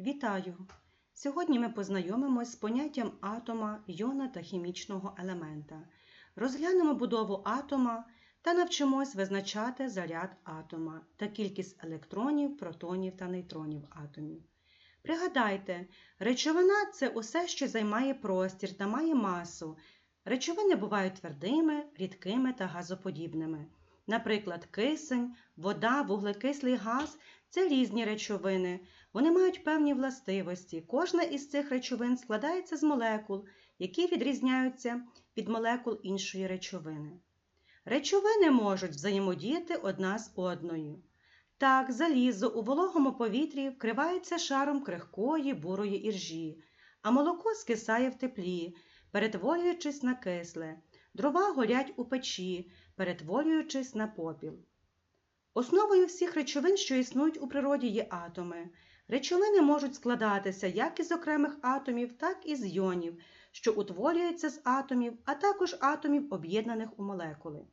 Вітаю! Сьогодні ми познайомимось з поняттям атома, йона та хімічного елемента. Розглянемо будову атома та навчимось визначати заряд атома та кількість електронів, протонів та нейтронів атомів. Пригадайте, речовина це усе, що займає простір та має масу. Речовини бувають твердими, рідкими та газоподібними. Наприклад, кисень, вода, вуглекислий газ це різні речовини. Вони мають певні властивості. Кожна із цих речовин складається з молекул, які відрізняються від молекул іншої речовини. Речовини можуть взаємодіяти одна з одною. Так, залізо у вологому повітрі вкривається шаром крихкої бурої іржі, а молоко скисає в теплі, перетворюючись на кисле, дрова горять у печі, перетворюючись на попіл. Основою всіх речовин, що існують у природі, є атоми. Речовини можуть складатися як із окремих атомів, так і з йонів, що утворюються з атомів, а також атомів, об'єднаних у молекули.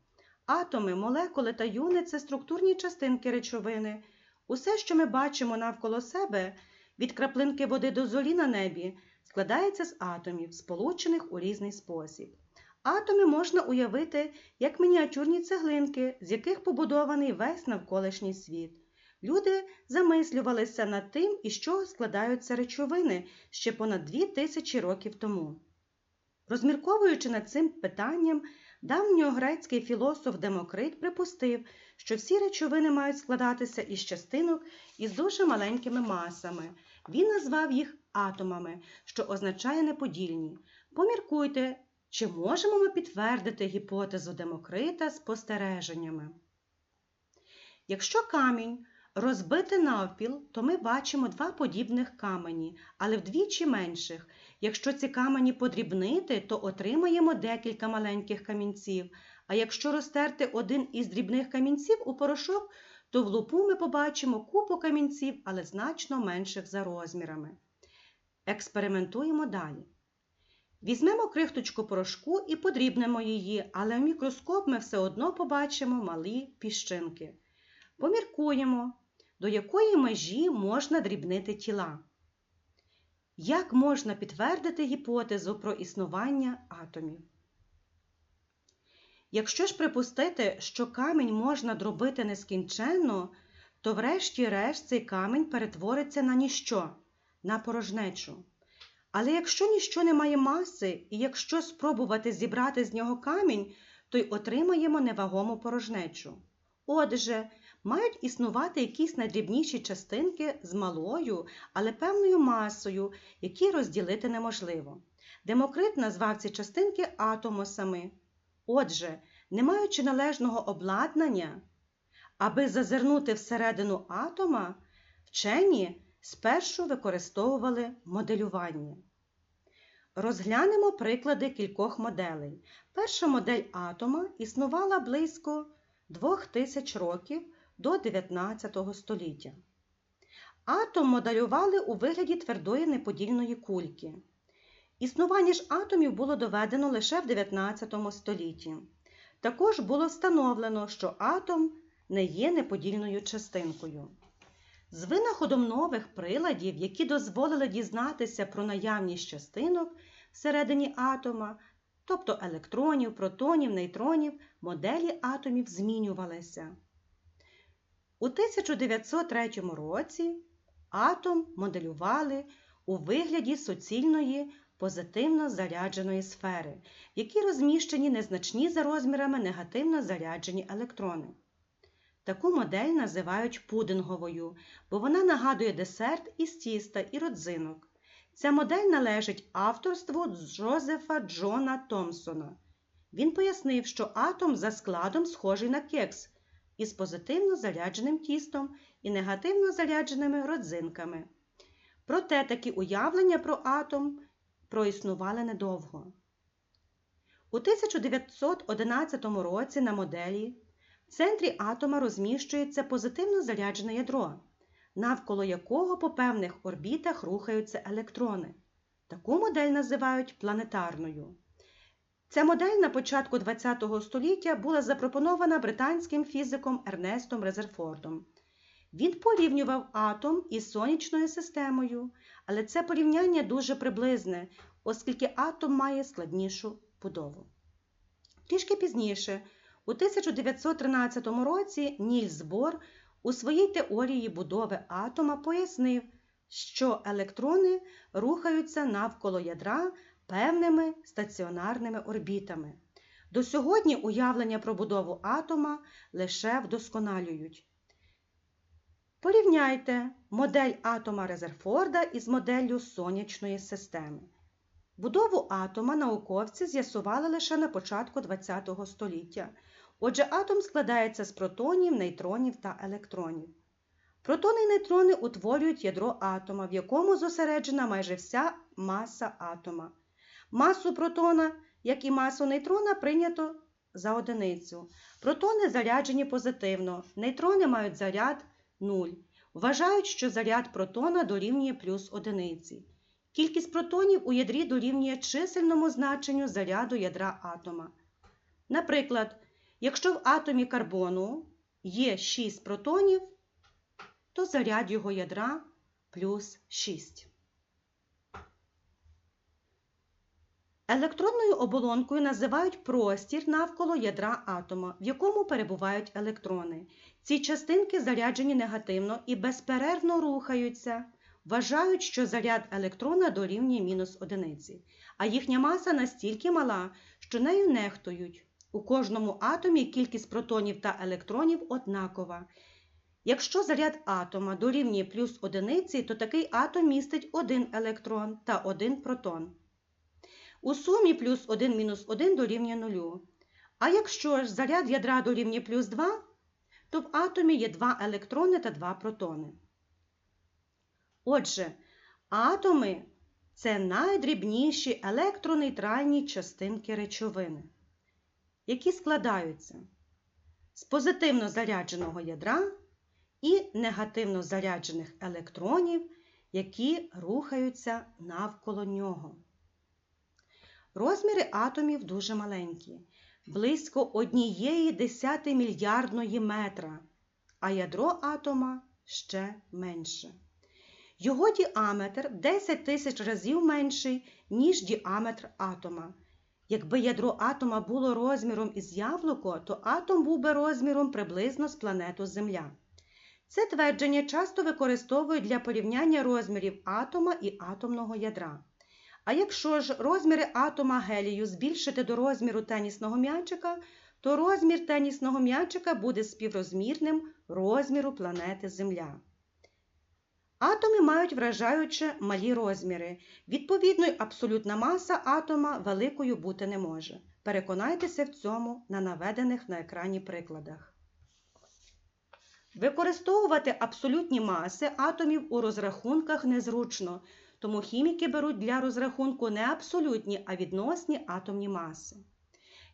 Атоми, молекули та юни це структурні частинки речовини. Усе, що ми бачимо навколо себе, від краплинки води до золі на небі, складається з атомів, сполучених у різний спосіб. Атоми можна уявити як мініатюрні цеглинки, з яких побудований весь навколишній світ. Люди замислювалися над тим, із чого складаються речовини ще понад дві тисячі років тому. Розмірковуючи над цим питанням, давньогрецький філософ Демокрит припустив, що всі речовини мають складатися із частинок із дуже маленькими масами. Він назвав їх атомами, що означає неподільні. Поміркуйте, чи можемо ми підтвердити гіпотезу Демокрита спостереженнями? Якщо камінь розбити навпіл, то ми бачимо два подібних камені, але вдвічі менших. Якщо ці камені подрібнити, то отримаємо декілька маленьких камінців, а якщо розтерти один із дрібних камінців у порошок, то в лупу ми побачимо купу камінців, але значно менших за розмірами. Експериментуємо далі. Візьмемо крихточку порошку і подрібнемо її, але в мікроскоп ми все одно побачимо малі піщинки. Поміркуємо, до якої межі можна дрібнити тіла. Як можна підтвердити гіпотезу про існування атомів? Якщо ж припустити, що камінь можна дробити нескінченно, то врешті-решт цей камінь перетвориться на ніщо, на порожнечу. Але якщо ніщо не має маси, і якщо спробувати зібрати з нього камінь, то й отримаємо невагому порожнечу. Отже, мають існувати якісь найдрібніші частинки з малою, але певною масою, які розділити неможливо. Демокрит назвав ці частинки атомосами. Отже, не маючи належного обладнання, аби зазирнути всередину атома, вчені спершу використовували моделювання. Розглянемо приклади кількох моделей. Перша модель атома існувала близько 2000 років до 19 століття. Атом моделювали у вигляді твердої неподільної кульки. Існування ж атомів було доведено лише в 19 столітті. Також було встановлено, що атом не є неподільною частинкою. З винаходом нових приладів, які дозволили дізнатися про наявність частинок всередині атома, тобто електронів, протонів, нейтронів, моделі атомів змінювалися. У 1903 році атом моделювали у вигляді суцільної позитивно зарядженої сфери, в якій розміщені незначні за розмірами негативно заряджені електрони. Таку модель називають пудинговою, бо вона нагадує десерт із тіста і родзинок. Ця модель належить авторству Джозефа Джона Томпсона. Він пояснив, що атом за складом схожий на кекс із позитивно зарядженим тістом і негативно зарядженими родзинками. Проте такі уявлення про атом проіснували недовго. У 1911 році на моделі в центрі атома розміщується позитивно заряджене ядро, навколо якого по певних орбітах рухаються електрони. Таку модель називають планетарною. Ця модель на початку ХХ століття була запропонована британським фізиком Ернестом Резерфордом. Він порівнював атом із сонячною системою, але це порівняння дуже приблизне, оскільки атом має складнішу будову. Трішки пізніше, у 1913 році, Нільс Бор у своїй теорії будови атома пояснив, що електрони рухаються навколо ядра певними стаціонарними орбітами. До сьогодні уявлення про будову атома лише вдосконалюють. Порівняйте модель атома Резерфорда із моделлю сонячної системи. Будову атома науковці з'ясували лише на початку ХХ століття. Отже, атом складається з протонів, нейтронів та електронів. Протони і нейтрони утворюють ядро атома, в якому зосереджена майже вся маса атома. Масу протона, як і масу нейтрона, прийнято за одиницю. Протони заряджені позитивно, нейтрони мають заряд 0. Вважають, що заряд протона дорівнює плюс одиниці. Кількість протонів у ядрі дорівнює чисельному значенню заряду ядра атома. Наприклад, якщо в атомі карбону є 6 протонів, то заряд його ядра плюс 6. Електронною оболонкою називають простір навколо ядра атома, в якому перебувають електрони. Ці частинки заряджені негативно і безперервно рухаються. Вважають, що заряд електрона дорівнює мінус одиниці, а їхня маса настільки мала, що нею нехтують. У кожному атомі кількість протонів та електронів однакова. Якщо заряд атома дорівнює плюс одиниці, то такий атом містить один електрон та один протон. У сумі плюс 1 мінус 1 дорівнює 0. А якщо ж заряд ядра дорівнює плюс 2, то в атомі є 2 електрони та 2 протони. Отже, атоми це найдрібніші електронейтральні частинки речовини, які складаються з позитивно зарядженого ядра і негативно заряджених електронів, які рухаються навколо нього. Розміри атомів дуже маленькі, близько однієї мільярдної метра, а ядро атома ще менше. Його діаметр 10 тисяч разів менший, ніж діаметр атома. Якби ядро атома було розміром із яблуко, то атом був би розміром приблизно з планету Земля. Це твердження часто використовують для порівняння розмірів атома і атомного ядра. А якщо ж розміри атома гелію збільшити до розміру тенісного м'ячика, то розмір тенісного м'ячика буде співрозмірним розміру планети Земля. Атоми мають вражаюче малі розміри. Відповідно, абсолютна маса атома великою бути не може. Переконайтеся в цьому на наведених на екрані прикладах. Використовувати абсолютні маси атомів у розрахунках незручно, тому хіміки беруть для розрахунку не абсолютні, а відносні атомні маси.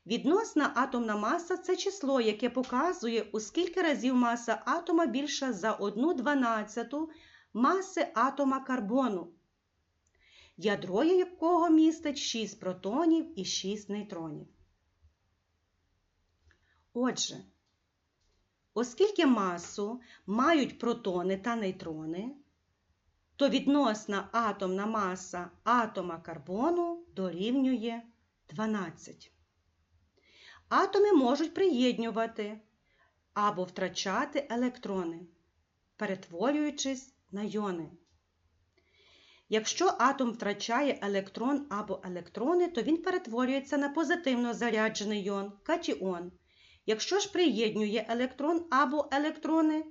Відносна атомна маса це число, яке показує, у скільки разів маса атома більша за 1 дванадцяту маси атома карбону, ядро якого містить 6 протонів і 6 нейтронів. Отже, оскільки масу мають протони та нейтрони, то відносна атомна маса атома карбону дорівнює 12. Атоми можуть приєднювати або втрачати електрони, перетворюючись на йони. Якщо атом втрачає електрон або електрони, то він перетворюється на позитивно заряджений йон катіон. Якщо ж приєднює електрон або електрони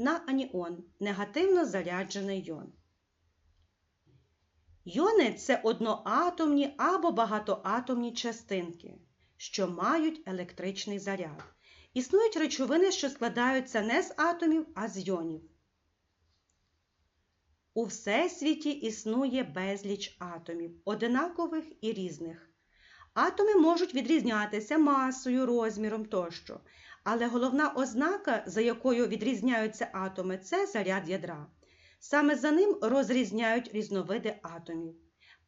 на аніон негативно заряджений йон. Йони це одноатомні або багатоатомні частинки, що мають електричний заряд. Існують речовини, що складаються не з атомів, а з йонів. У всесвіті існує безліч атомів, одинакових і різних. Атоми можуть відрізнятися масою, розміром тощо, але головна ознака, за якою відрізняються атоми, це заряд ядра. Саме за ним розрізняють різновиди атомів.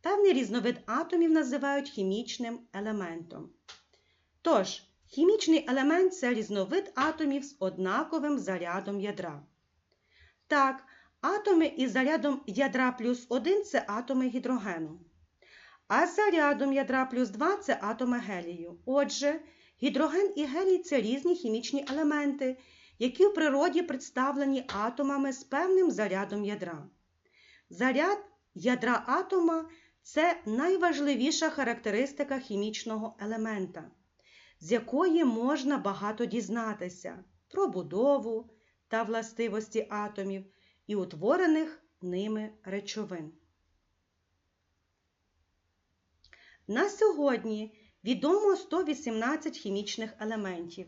Певний різновид атомів називають хімічним елементом. Тож, хімічний елемент це різновид атомів з однаковим зарядом ядра. Так, атоми із зарядом ядра плюс 1 це атоми гідрогену. А зарядом ядра плюс 2 це атоми гелію. Отже, гідроген і гелій це різні хімічні елементи, які в природі представлені атомами з певним зарядом ядра. Заряд ядра атома це найважливіша характеристика хімічного елемента, з якої можна багато дізнатися про будову та властивості атомів і утворених ними речовин. На сьогодні відомо 118 хімічних елементів.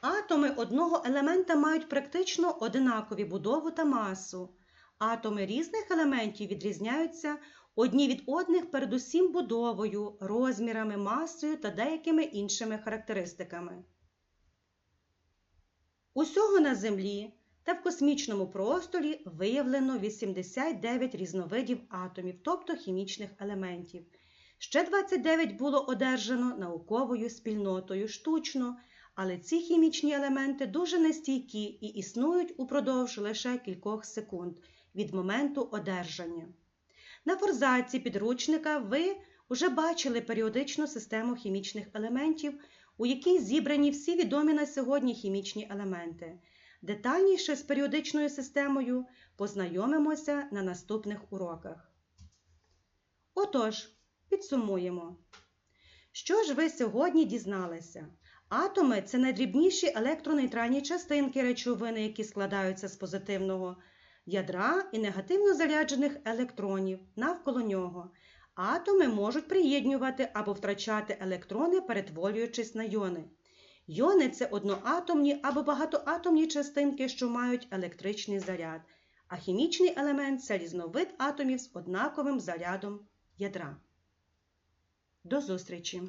Атоми одного елемента мають практично одинакові будову та масу. Атоми різних елементів відрізняються одні від одних передусім будовою, розмірами, масою та деякими іншими характеристиками. Усього на Землі та в космічному просторі виявлено 89 різновидів атомів, тобто хімічних елементів. Ще 29 було одержано науковою спільнотою штучно, але ці хімічні елементи дуже нестійкі і існують упродовж лише кількох секунд від моменту одержання. На форзаці підручника ви вже бачили періодичну систему хімічних елементів, у якій зібрані всі відомі на сьогодні хімічні елементи. Детальніше з періодичною системою познайомимося на наступних уроках. Отож, підсумуємо. Що ж ви сьогодні дізналися? Атоми це найдрібніші електронейтральні частинки речовини, які складаються з позитивного ядра і негативно заряджених електронів навколо нього. Атоми можуть приєднювати або втрачати електрони, перетворюючись на йони. Йони це одноатомні або багатоатомні частинки, що мають електричний заряд, а хімічний елемент це різновид атомів з однаковим зарядом ядра. До зустрічі!